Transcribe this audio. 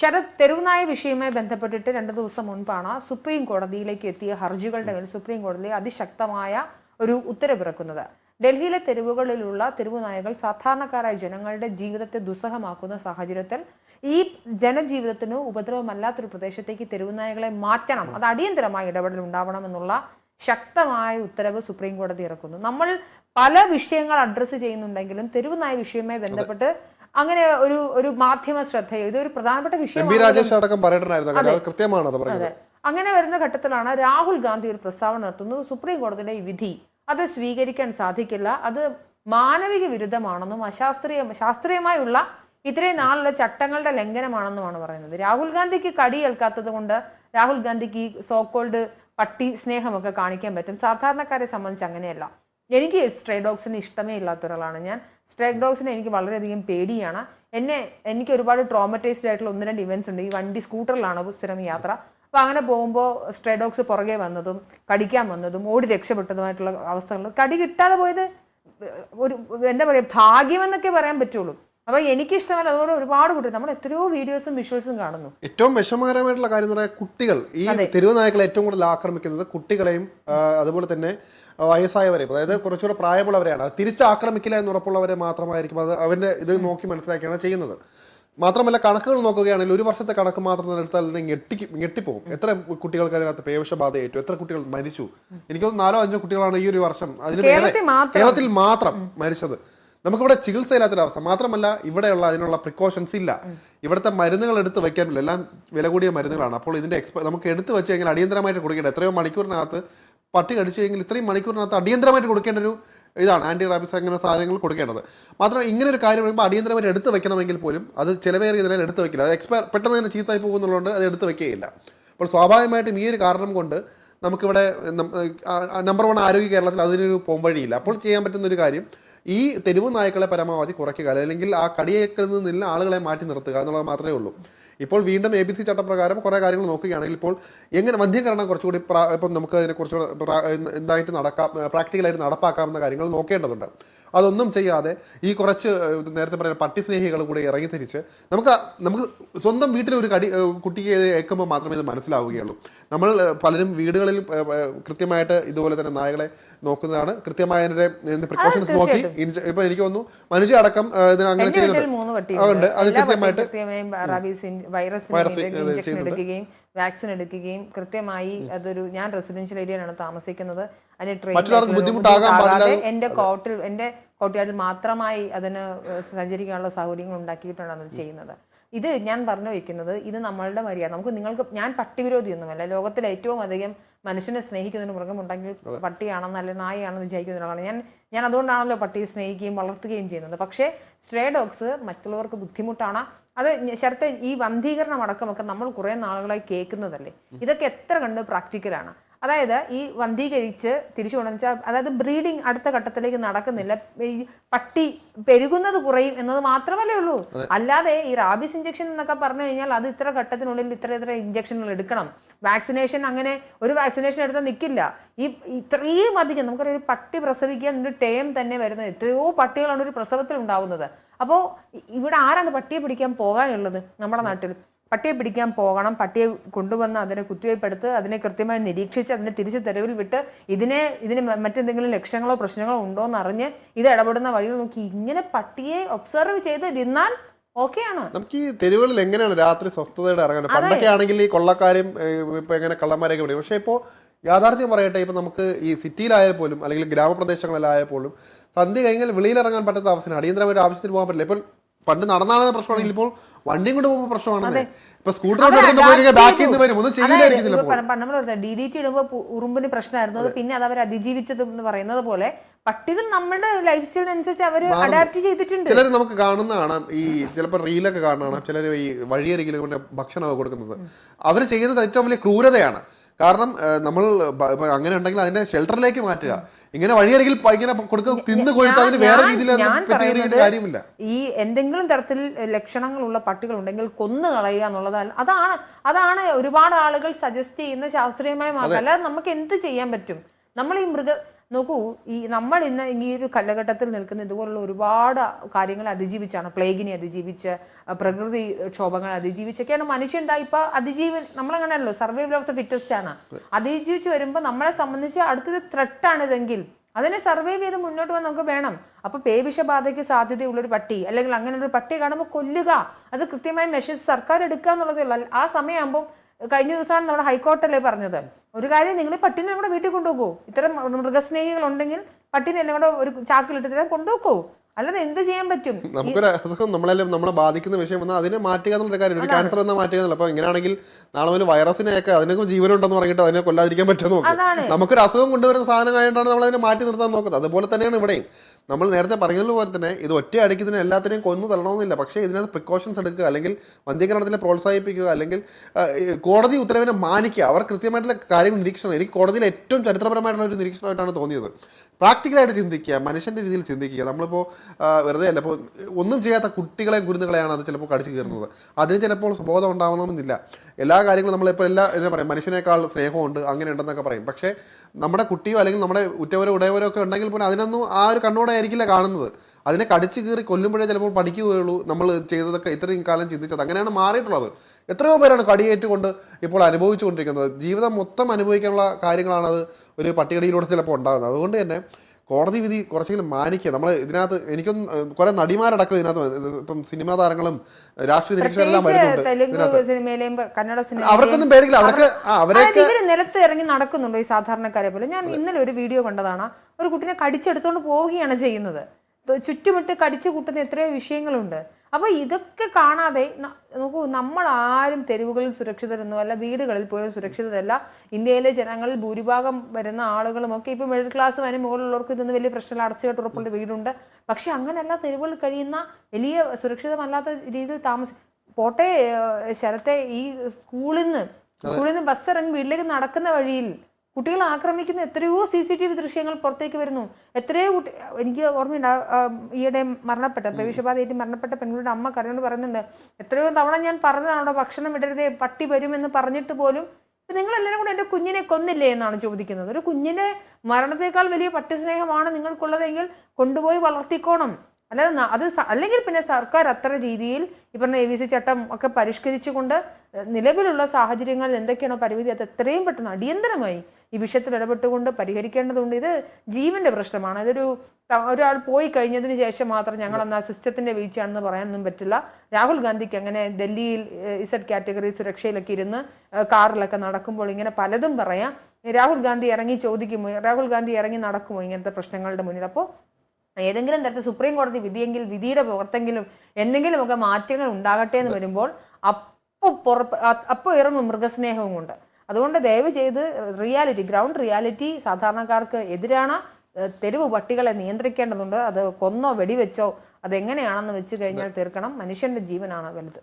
ശരത് തെരുവുനായ വിഷയവുമായി ബന്ധപ്പെട്ടിട്ട് രണ്ട് ദിവസം മുൻപാണ് സുപ്രീം കോടതിയിലേക്ക് എത്തിയ ഹർജികളുടെ മേൽ സുപ്രീം കോടതി അതിശക്തമായ ഒരു ഉത്തരവിറക്കുന്നത്. ഡൽഹിയിലെ തെരുവുകളിലുള്ള തെരുവുനായകൾ സാധാരണക്കാരായ ജനങ്ങളുടെ ജീവിതത്തെ ദുസ്സഹമാക്കുന്ന സാഹചര്യത്തിൽ ഈ ജനജീവിതത്തിന് ഉപദ്രവമല്ലാത്തൊരു പ്രദേശത്തേക്ക് തെരുവുനായകളെ മാറ്റണം അത് അടിയന്തരമായ ഇടപെടൽ ഉണ്ടാവണം എന്നുള്ള ശക്തമായ ഉത്തരവ് സുപ്രീം കോടതി ഇറക്കുന്നു. നമ്മൾ പല വിഷയങ്ങൾ അഡ്രസ്സ് ചെയ്യുന്നുണ്ടെങ്കിലും തെരുവുനായ വിഷയവുമായി ബന്ധപ്പെട്ട് അങ്ങനെ ഒരു ഒരു മാധ്യമ ശ്രദ്ധയോ ഇതൊരു പ്രധാനപ്പെട്ട വിഷയം രാജേഷ് അടക്കം കൃത്യമാണ് അതെ അങ്ങനെ വരുന്ന ഘട്ടത്തിലാണ് രാഹുൽ ഗാന്ധി ഒരു പ്രസ്താവന നടത്തുന്നത് സുപ്രീം കോടതിയുടെ ഈ വിധി അത് സ്വീകരിക്കാൻ സാധിക്കില്ല. അത് മാനവിക വിരുദ്ധമാണെന്നും അശാസ്ത്രീയ ശാസ്ത്രീയമായുള്ള ഇത്രയും നാളുള്ള ചട്ടങ്ങളുടെ ലംഘനമാണെന്നുമാണ് പറയുന്നത്. രാഹുൽ ഗാന്ധിക്ക് കടിയേൽക്കാത്തത് കൊണ്ട് രാഹുൽ ഗാന്ധിക്ക് ഈ സോക്കോൾഡ് പട്ടി സ്നേഹമൊക്കെ കാണിക്കാൻ പറ്റും. സാധാരണക്കാരെ സംബന്ധിച്ച് അങ്ങനെയല്ല. എനിക്ക് സ്ട്രേ ഡോഗ്സിന് ഇഷ്ടമേ ഇല്ലാത്ത ഒരാളാണ് ഞാൻ സ്ട്രേ ഡോഗ്സിനെ എനിക്ക് വളരെയധികം പേടിയാണ്. എന്നെ എനിക്ക് ഒരുപാട് ട്രോമറ്റൈസ്ഡ് ആയിട്ടുള്ള ഒന്ന് രണ്ട് ഇവന്റ്സ് ഉണ്ട്. ഈ വണ്ടി സ്കൂട്ടറിലാണ് സ്ഥിരം യാത്ര. അപ്പോൾ അങ്ങനെ പോകുമ്പോൾ സ്ട്രേ ഡോഗ്സ് പുറകെ വന്നതും കടിക്കാൻ വന്നതും ഓടി രക്ഷപ്പെട്ടതുമായിട്ടുള്ള അവസ്ഥകൾ കടി കിട്ടാതെ പോയത് ഒരു എന്താ പറയുക ഭാഗ്യമെന്നൊക്കെ പറയാൻ പറ്റുള്ളൂ. അപ്പോൾ എനിക്കിഷ്ടമല്ല അതുപോലെ ഒരുപാട് കുട്ടികൾ നമ്മൾ എത്രയോ വീഡിയോസും വിഷ്വൽസും കാണുന്നു. ഏറ്റവും വിഷമകരമായിട്ടുള്ള കാര്യം എന്ന് പറയാൻ കുട്ടികൾ ഈ തെരുവ് ഏറ്റവും കൂടുതൽ ആക്രമിക്കുന്നത് കുട്ടികളെയും അതുപോലെ തന്നെ വയസ്സായവരെ അതായത് കുറച്ചുകൂടെ പ്രായമുള്ളവരെയാണ്. അത് തിരിച്ച് ആക്രമിക്കില്ല എന്ന് ഉറപ്പുള്ളവരെ മാത്രമായിരിക്കും അത് അവന്റെ ഇത് നോക്കി മനസ്സിലാക്കിയാണ് ചെയ്യുന്നത്. മാത്രമല്ല കണക്കുകൾ നോക്കുകയാണെങ്കിൽ ഒരു വർഷത്തെ കണക്ക് മാത്രം തന്നെ എടുത്താൽ തന്നെ ഞെട്ടി ഞെട്ടിപ്പോകും എത്ര കുട്ടികൾക്ക് അതിനകത്ത് പേവശബാധ ഏറ്റു എത്ര കുട്ടികൾ മരിച്ചു? എനിക്ക് നാലോ അഞ്ചോ കുട്ടികളാണ് ഈ ഒരു വർഷം അതിന് കേരളത്തിൽ മാത്രം. മരിച്ചത്. നമുക്കിവിടെ ചികിത്സയില്ലാത്തൊരവസ്ഥ മാത്രമല്ല ഇവിടെയുള്ള അതിനുള്ള പ്രിക്കോഷൻസ് ഇല്ല. ഇവിടുത്തെ മരുന്നുകൾ എടുത്ത് വെക്കാനില്ല എല്ലാം വില കൂടിയ മരുന്നുകളാണ്. അപ്പോൾ ഇതിന്റെ എക്സ്പ നമുക്ക് എടുത്ത് വെച്ച് കഴിഞ്ഞാൽ അടിയന്തരമായിട്ട് കൊടുക്കേണ്ട എത്രയോ മണിക്കൂറിനകത്ത് പട്ടി കടിച്ചു കഴിഞ്ഞാൽ ഇത്രയും മണിക്കൂറിനകത്ത് അടിയന്തരമായിട്ട് കൊടുക്കേണ്ട ഒരു ഇതാണ് ആന്റി റാബിസ് അങ്ങനെ സാധനങ്ങൾ കൊടുക്കേണ്ടത്. മാത്രം ഇങ്ങനെ ഒരു കാര്യം വരുമ്പോൾ അടിയന്തരമായിട്ട് എടുത്ത് വെക്കണമെങ്കിൽ പോലും അത് ചിലവേറിയ നിലയിൽ എടുത്ത് വെക്കില്ല അത് എക്സ്പയർ പെട്ടെന്ന് തന്നെ ചീത്തായി പോകുന്നുള്ളതുകൊണ്ട് അത് എടുത്ത് വെക്കുകയില്ല അപ്പോൾ സ്വാഭാവികമായിട്ടും ഈ ഒരു കാരണം കൊണ്ട് നമുക്കിവിടെ നമ്പർ വൺ ആരോഗ്യ കേരളത്തിൽ അതിനൊരു പോംവഴിയില്ല. അപ്പോൾ ചെയ്യാൻ പറ്റുന്ന ഒരു കാര്യം ഈ തെരുവ് നായ്ക്കളെ പരമാവധി കുറയ്ക്കുക അല്ലെങ്കിൽ ആ കടിയേക്കുന്ന നിന്ന് ആളുകളെ മാറ്റി നിർത്തുക എന്നുള്ളത് മാത്രമേ ഉള്ളൂ. ഇപ്പോൾ വീണ്ടും എ ബി സി ചട്ടപ്രകാരം കുറേ കാര്യങ്ങൾ നോക്കുകയാണെങ്കിൽ ഇപ്പോൾ എങ്ങനെ മധ്യകരണം കുറച്ചുകൂടി പ്രാ- ഇപ്പം നമുക്ക് അതിനെ കുറച്ചുകൂടി എന്തായിട്ട് നടക്കാം പ്രാക്ടിക്കലായിട്ട് നടപ്പാക്കാവുന്ന കാര്യങ്ങൾ നോക്കേണ്ടതുണ്ട്. അതൊന്നും ചെയ്യാതെ ഈ കുറച്ച് നേരത്തെ പറയുന്ന പട്ടി സ്നേഹികൾ കൂടി ഇറങ്ങി തിരിച്ച് നമുക്ക് നമുക്ക് സ്വന്തം വീട്ടിൽ ഒരു കടി കുട്ടിക്ക് ഏൽക്കുമ്പോൾ മാത്രമേ ഇത് മനസ്സിലാവുകയുള്ളൂ. നമ്മൾ പലരും വീടുകളിൽ കൃത്യമായിട്ട് ഇതുപോലെ തന്നെ നായകളെ നോക്കുന്നതാണ്. കൃത്യമായ പ്രിക്കോഷൻസ് നോക്കി ഇപ്പൊ എനിക്ക് തോന്നുന്നു മനുഷ്യ അടക്കം ഇതിന് അങ്ങനെ ചെയ്യുന്നുണ്ട്. അത് കൃത്യമായിട്ട് വൈറസ് ഇൻജെക്ഷൻ ഇഞ്ചക്ഷൻ എടുക്കുകയും വാക്സിൻ എടുക്കുകയും കൃത്യമായി അതൊരു ഞാൻ റെസിഡൻഷ്യൽ ഏരിയയിലാണ് താമസിക്കുന്നത്. അതിന് ട്രെയിൻ. എന്റെ കോട്ടിൽ എന്റെ കോട്ടയാട്ടിൽ മാത്രമായി അതിന് സഞ്ചരിക്കാനുള്ള സൗകര്യങ്ങൾ ഉണ്ടാക്കിയിട്ടാണ് അത് ചെയ്യുന്നത്. ഇത് ഞാൻ പറഞ്ഞു വയ്ക്കുന്നത് ഇത് നമ്മളുടെ മര്യാദ. നമുക്ക് നിങ്ങൾക്ക് ഞാൻ പട്ടിവിരോധിയൊന്നുമല്ല. ലോകത്തിൽ ഏറ്റവും അധികം മനുഷ്യനെ സ്നേഹിക്കുന്നതിന് മൃഗമുണ്ടെങ്കിൽ പട്ടിയാണെന്ന് അല്ലെങ്കിൽ നായയാണെന്ന് വിചാരിക്കുന്ന ഒരാളാണ് ഞാൻ ഞാൻ അതുകൊണ്ടാണല്ലോ പട്ടിയെ സ്നേഹിക്കുകയും വളർത്തുകയും ചെയ്യുന്നത്. പക്ഷേ സ്ട്രേ ഡോഗ്സ് മറ്റുള്ളവർക്ക് ബുദ്ധിമുട്ടാണ്. അത് ശരത്തെ ഈ വന്ധീകരണം അടക്കമൊക്കെ നമ്മൾ കുറേ നാളുകളായി കേൾക്കുന്നതല്ലേ? ഇതൊക്കെ എത്ര കണ്ട് പ്രാക്ടിക്കലാണ്? അതായത് ഈ വന്ധീകരിച്ച് തിരിച്ചു കൊണ്ടുവച്ചാൽ അതായത് ബ്രീഡിങ് അടുത്ത ഘട്ടത്തിലേക്ക് നടക്കുന്നില്ല. ഈ പട്ടി പെരുകുന്നത് കുറയും എന്നത് മാത്രമല്ലേ ഉള്ളൂ. അല്ലാതെ ഈ റാബിസ് ഇഞ്ചക്ഷൻ എന്നൊക്കെ പറഞ്ഞു കഴിഞ്ഞാൽ അത് ഇത്ര ഘട്ടത്തിനുള്ളിൽ ഇത്ര ഇത്ര ഇഞ്ചക്ഷനുകൾ എടുക്കണം. വാക്സിനേഷൻ അങ്ങനെ ഒരു വാക്സിനേഷൻ എടുത്താൽ നിൽക്കില്ല ഈ ഇത്രയും അധികം നമുക്കൊരു പട്ടി പ്രസവിക്കാൻ ഒരു ടേം തന്നെ വരുന്നത്. എത്രയോ പട്ടികളാണ് ഒരു പ്രസവത്തിൽ ഉണ്ടാവുന്നത്. അപ്പോൾ ഇവിടെ ആരാണ് പട്ടിയെ പിടിക്കാൻ പോകാനുള്ളത് നമ്മുടെ നാട്ടിൽ? പട്ടിയെ പിടിക്കാൻ പോകണം. പട്ടിയെ കൊണ്ടുവന്ന് അതിനെ കുത്തിവയ്പ്പെടുത്ത് അതിനെ കൃത്യമായി നിരീക്ഷിച്ച് അതിനെ തിരിച്ച് തെരുവിൽ വിട്ട് ഇതിനെ ഇതിന് മറ്റെന്തെങ്കിലും ലക്ഷ്യങ്ങളോ പ്രശ്നങ്ങളോ ഉണ്ടോ എന്ന് അറിഞ്ഞ് ഇത് ഇടപെടുന്ന വഴികൾ നോക്കി. ഇങ്ങനെ പട്ടിയെ ഒബ്സർവ് ചെയ്തിരുന്നാൽ ഓക്കെയാണ് നമുക്ക് ഈ തെരുവുകളിൽ എങ്ങനെയാണ് രാത്രി സ്വസ്ഥതയോടെ ഇറങ്ങാൻ? പണ്ടൊക്കെ ആണെങ്കിൽ ഈ കൊള്ളക്കാരും ഇപ്പൊ എങ്ങനെ കള്ളന്മാരെയൊക്കെ വിടും പക്ഷെ ഇപ്പോൾ യാഥാർത്ഥ്യം പറയട്ടെ ഇപ്പൊ നമുക്ക് ഈ സിറ്റിയിലായാൽ പോലും അല്ലെങ്കിൽ ഗ്രാമപ്രദേശങ്ങളിലായാൽ പോലും സന്ധ്യ കഴിഞ്ഞാൽ വെളിയിലിറങ്ങാൻ പറ്റാത്ത അവസ്ഥയാണ്. അടിയന്തരമായ ആവശ്യത്തിന് പോകാൻ പറ്റില്ല. ഇപ്പോൾ പണ്ട് നടന്നാണ് പ്രശ്നമാണെങ്കിൽ ഇപ്പോൾ വണ്ടിയും കൊണ്ട് പോകുമ്പോൾ പ്രശ്നമാണ് ഇപ്പൊ സ്കൂട്ടർ ബാക്കിൽ നിന്ന്. വരും. ഒന്നും ഡി ഡി ടി ഇടുമ്പോൾ ഉറുമ്പിന് പ്രശ്നമായിരുന്നു. അത് പിന്നെ അത് അവർ അതിജീവിച്ചത് എന്ന് പറയുന്നത് പോലെ പട്ടികൾ നമ്മുടെ ലൈഫ് സ്റ്റൈലിനനുസരിച്ച് അവർ അഡാപ്റ്റ് ചെയ്തിട്ടുണ്ട്. ചിലർ നമുക്ക് കാണുന്ന കാണാം. ഈ ചിലപ്പോൾ റീലൊക്കെ കാണാം. ചിലർ ഈ വഴിയരികിൽ കൊണ്ട് ഭക്ഷണമൊക്കെ കൊടുക്കുന്നത്. അവർ ചെയ്യുന്നത് ഏറ്റവും വലിയ ക്രൂരതയാണ്. കാരണം നമ്മൾ അങ്ങനെ ഉണ്ടെങ്കിൽ അതിന്റെ ഷെൽട്ടറിലേക്ക് മാറ്റുക. ഇങ്ങനെ വഴിയരികിൽ ഇങ്ങനെ കൊടുക്കുക തിന്ന് കൊഴുത്ത് അതിന് വേറെ രീതിയിൽ അതിനെ കാര്യമില്ല. ഈ എന്തെങ്കിലും തരത്തിൽ ലക്ഷണങ്ങളുള്ള പട്ടികൾ ഉണ്ടെങ്കിൽ കൊന്നു കളയുക എന്നുള്ളതാണ് അതാണ് അതാണ് ഒരുപാട് ആളുകൾ സജസ്റ്റ് ചെയ്യുന്ന ശാസ്ത്രീയമായ അല്ലാതെ നമുക്ക് എന്ത് ചെയ്യാൻ പറ്റും? നമ്മൾ ഈ മൃഗ നോക്കൂ ഈ നമ്മൾ ഇന്ന് ഈ ഒരു കാലഘട്ടത്തിൽ നിൽക്കുന്ന ഇതുപോലുള്ള ഒരുപാട് കാര്യങ്ങൾ അതിജീവിച്ചാണ്. പ്ലേഗിനെ അതിജീവിച്ച് പ്രകൃതി ക്ഷോഭങ്ങൾ അതിജീവിച്ചൊക്കെയാണ് മനുഷ്യൻ എന്താ ഇപ്പൊ അതിജീവൻ നമ്മളങ്ങനെയല്ലോ സർവൈവൽ ഓഫ് ദ ഫിറ്റസ്റ്റ് ആണ്. അതിജീവിച്ച് വരുമ്പോൾ നമ്മളെ സംബന്ധിച്ച് അടുത്തൊരു ത്രെട്ടാണ് ഇതെങ്കിൽ അതിനെ സർവൈവ് ചെയ്ത് മുന്നോട്ട് പോകാൻ നമുക്ക് വേണം. അപ്പൊ പേവിഷബാധയ്ക്ക് സാധ്യതയുള്ള ഒരു പട്ടി അല്ലെങ്കിൽ അങ്ങനെ ഒരു പട്ടി കാണുമ്പോൾ കൊല്ലുക. അത് കൃത്യമായ മെഷേഴ്സ് സർക്കാർ എടുക്കുക എന്നുള്ളതേ ഉള്ളൂ ആ സമയമാകുമ്പോൾ കഴിഞ്ഞ ദിവസമാണ് നമ്മുടെ ഹൈക്കോർട്ടല്ലേ പറഞ്ഞത്. ഒരു കാര്യം നിങ്ങൾ പട്ടിനെ കൂടെ വീട്ടിൽ കൊണ്ടുപോകൂ. ഇത്തരം മൃഗസ്നേഹികൾ ഉണ്ടെങ്കിൽ പട്ടിനെ എല്ലാം കൂടെ ഒരു ചാക്കിലിട്ട് തരാൻ കൊണ്ടുപോകൂ. അല്ലാതെ എന്ത് ചെയ്യാൻ പറ്റും? നമുക്കൊരു അസുഖം നമ്മളെല്ലാം നമ്മളെ ബാധിക്കുന്ന വിഷയം വന്നാൽ അതിനെ മാറ്റുക എന്നുള്ള കാര്യം ഒരു ക്യാൻസർ വന്നാൽ മാറ്റുക എന്നുള്ള അപ്പോൾ ഇങ്ങനെയാണെങ്കിൽ നാളെ മുതൽ വൈറസിനെയൊക്കെ അതിനൊക്കെ ജീവനുണ്ടെന്ന് പറഞ്ഞിട്ട് അതിനെ കൊല്ലാതിരിക്കാൻ പറ്റുമോ നമുക്ക് നമുക്കൊരു അസുഖം കൊണ്ടുവരുന്ന സാധനമായിട്ടാണ് നമ്മൾ അതിനെ മാറ്റി നിർത്താൻ നോക്കുന്നത്. അതുപോലെ തന്നെയാണ് ഇവിടെയും. നമ്മൾ നേരത്തെ പറഞ്ഞതുപോലെ തന്നെ ഇത് ഒറ്റ അടിക്ക് ഇതിനെ എല്ലാത്തിനെയും കൊന്നു തള്ളണമെന്നില്ല. പക്ഷേ ഇതിനകത്ത് പ്രിക്കോഷൻസ് എടുക്കുക അല്ലെങ്കിൽ വന്ധ്യകരണത്തിനെ പ്രോത്സാഹിപ്പിക്കുക അല്ലെങ്കിൽ കോടതി ഉത്തരവിനെ മാനിക്കുക. അവർ കൃത്യമായിട്ടുള്ള കാര്യങ്ങൾ നിരീക്ഷണം എനിക്ക് കോടതിയിൽ ഏറ്റവും ചരിത്രപരമായിട്ടുള്ള ഒരു നിരീക്ഷണമായിട്ടാണ് തോന്നിയത്. പ്രാക്ടിക്കലായിട്ട് ചിന്തിക്കുക മനുഷ്യന്റെ രീതിയിൽ ചിന്തിക്കുക. നമ്മളിപ്പോൾ വെറുതെ അല്ല ഇപ്പോൾ ഒന്നും ചെയ്യാത്ത കുട്ടികളെ കുരുന്നുകളെയാണ് അത് ചിലപ്പോൾ കടിച്ചു കയറുന്നത് അതിന് ചിലപ്പോൾ ബോധം ഉണ്ടാവണമെന്നില്ല. എല്ലാ കാര്യങ്ങളും നമ്മളിപ്പോൾ എല്ലാ എന്താ പറയുക മനുഷ്യനേക്കാൾ സ്നേഹമുണ്ട് അങ്ങനെ ഉണ്ടെന്നൊക്കെ പറയും. പക്ഷേ നമ്മുടെ കുട്ടിയോ അല്ലെങ്കിൽ നമ്മുടെ ഉറ്റവരോ ഉടയവരോ ഒക്കെ ഉണ്ടെങ്കിൽ പോലും അതിനൊന്നും ആ ഒരു കണ്ണോടെ ആയിരിക്കില്ല കാണുന്നത്. അതിനെ കടിച്ചു കീറി കൊല്ലുമ്പോഴേ ചിലപ്പോൾ പഠിക്കുകയുള്ളൂ. നമ്മൾ ചെയ്തതൊക്കെ ഇത്രയും കാലം ചിന്തിച്ചത്. അങ്ങനെയാണ് മാറിയിട്ടുള്ളത്. എത്രയോ പേരാണ് കടിയേറ്റുകൊണ്ട് ഇപ്പോൾ അനുഭവിച്ചുകൊണ്ടിരിക്കുന്നത്. ജീവിതം മൊത്തം അനുഭവിക്കാനുള്ള കാര്യങ്ങളാണ് അത് ഒരു പട്ടികടിയിലൂടെ ചിലപ്പോൾ ഉണ്ടാകുന്നത്. അതുകൊണ്ട് തന്നെ കോടതി വിധി കുറച്ചെങ്കിലും മാനിക്കുക. നമ്മൾ ഇതിനകത്ത് എനിക്കൊന്നും കുറെ നടിമാരടക്കം ഇതിനകത്ത് ഇപ്പം സിനിമാ താരങ്ങളും രാഷ്ട്രീയ നിരീക്ഷകരെല്ലാം വരുന്നുണ്ട് അവർക്കൊന്നും പേരില്ല അവർക്ക് അവരൊക്കെ നിലത്ത് ഇറങ്ങി നടക്കുന്നുണ്ടോ ഈ സാധാരണക്കാരെ പോലെ. ഞാൻ ഇന്നലെ ഒരു വീഡിയോ കണ്ടതാണ്. ഒരു കുട്ടിനെ കടിച്ചെടുത്തോണ്ട് പോവുകയാണ് ചെയ്യുന്നത്. ചുറ്റുമിട്ട് കടിച്ചു കൂട്ടുന്ന എത്രയോ വിഷയങ്ങളുണ്ട്. അപ്പൊ ഇതൊക്കെ കാണാതെ നോക്കൂ നമ്മൾ ആരും തെരുവുകളിൽ സുരക്ഷിതരൊന്നുമല്ല വീടുകളിൽ പോലും സുരക്ഷിതരല്ല. ഇന്ത്യയിലെ ജനങ്ങളിൽ ഭൂരിഭാഗം വരുന്ന ആളുകളും ഒക്കെ ഇപ്പൊ മിഡിൽ ക്ലാസ് വരെ മുകളിലുള്ളവർക്ക് ഇതൊന്നും വലിയ പ്രശ്നമില്ല. അടച്ചുകെട്ട് ഉറപ്പുള്ള വീടുണ്ട്. പക്ഷേ അങ്ങനെയല്ല തെരുവുകളിൽ കഴിയുന്ന വലിയ സുരക്ഷിതമല്ലാത്ത രീതിയിൽ താമസ പോട്ടെ ശരത്തെ ഈ സ്കൂളിൽ നിന്ന് സ്കൂളിൽ നിന്ന് ബസ് ഇറങ്ങി വീട്ടിലേക്ക് നടക്കുന്ന വഴിയിൽ കുട്ടികൾ ആക്രമിക്കുന്ന എത്രയോ സി സി ടി വി ദൃശ്യങ്ങൾ പുറത്തേക്ക് വരുന്നു. എത്രയോ കുട്ടി എനിക്ക് ഓർമ്മയുണ്ട് ഈയിടെ മരണപ്പെട്ട പ്രവിഷബാധയേറ്റ് മരണപ്പെട്ട പെൺകുട്ടിയുടെ അമ്മ കരയോട് പറയുന്നുണ്ട് എത്രയോ തവണ ഞാൻ പറഞ്ഞതാണ് അവിടെ ഭക്ഷണം ഇടരുതേ പട്ടി വരുമെന്ന് പറഞ്ഞിട്ട് പോലും നിങ്ങൾ എല്ലാവരും കൂടെ എന്റെ കുഞ്ഞിനെ കൊന്നില്ലേ എന്നാണ് ചോദിക്കുന്നത്. ഒരു കുഞ്ഞിന്റെ മരണത്തേക്കാൾ വലിയ പട്ടി സ്നേഹമാണ് നിങ്ങൾക്കുള്ളതെങ്കിൽ കൊണ്ടുപോയി വളർത്തിക്കോണം. അല്ലാതെ അത് അല്ലെങ്കിൽ പിന്നെ സർക്കാർ അത്ര രീതിയിൽ ഈ പറഞ്ഞ എ വി സി ചട്ടം ഒക്കെ പരിഷ്കരിച്ചുകൊണ്ട് നിലവിലുള്ള സാഹചര്യങ്ങൾ എന്തൊക്കെയാണോ പരിമിതി അത് എത്രയും പെട്ടെന്ന് അടിയന്തരമായി ഈ വിഷയത്തിൽ ഇടപെട്ടുകൊണ്ട് പരിഹരിക്കേണ്ടതുണ്ട്. ഇത് ജീവന്റെ പ്രശ്നമാണ്. ഇതൊരു ഒരാൾ പോയി കഴിഞ്ഞതിന് ശേഷം മാത്രം ഞങ്ങൾ അന്ന് ആ സിസ്റ്റത്തിന്റെ വീഴ്ചയാണെന്ന് പറയാനൊന്നും പറ്റില്ല. രാഹുൽ ഗാന്ധിക്ക് അങ്ങനെ ഡൽഹിയിൽ ഇസഡ് കാറ്റഗറി സുരക്ഷയിലൊക്കെ ഇരുന്ന് കാറിലൊക്കെ നടക്കുമ്പോൾ ഇങ്ങനെ പലതും പറയാം. രാഹുൽ ഗാന്ധി ഇറങ്ങി ചോദിക്കുമോ? രാഹുൽ ഗാന്ധി ഇറങ്ങി നടക്കുമോ ഇങ്ങനത്തെ പ്രശ്നങ്ങളുടെ മുന്നിൽ? അപ്പോൾ ഏതെങ്കിലും തരത്തിൽ സുപ്രീം കോടതി വിധിയെങ്കിൽ വിധിയുടെ പുറത്തെങ്കിലും എന്തെങ്കിലുമൊക്കെ മാറ്റങ്ങൾ ഉണ്ടാകട്ടെ എന്ന് വരുമ്പോൾ അപ്പോൾ പുറപ്പ് അപ്പോൾ ഇറങ്ങും മൃഗസ്നേഹവും കൊണ്ട് അതുകൊണ്ട് ദയവ് ചെയ്ത് റിയാലിറ്റി ഗ്രൗണ്ട് റിയാലിറ്റി സാധാരണക്കാർക്ക് എതിരാണ്. തെരുവ് പട്ടികളെ നിയന്ത്രിക്കേണ്ടതുണ്ട്. അത് കൊന്നോ വെടിവെച്ചോ അതെങ്ങനെയാണെന്ന് വെച്ച് കഴിഞ്ഞാൽ തീർക്കണം. മനുഷ്യന്റെ ജീവനാണ് വലുത്.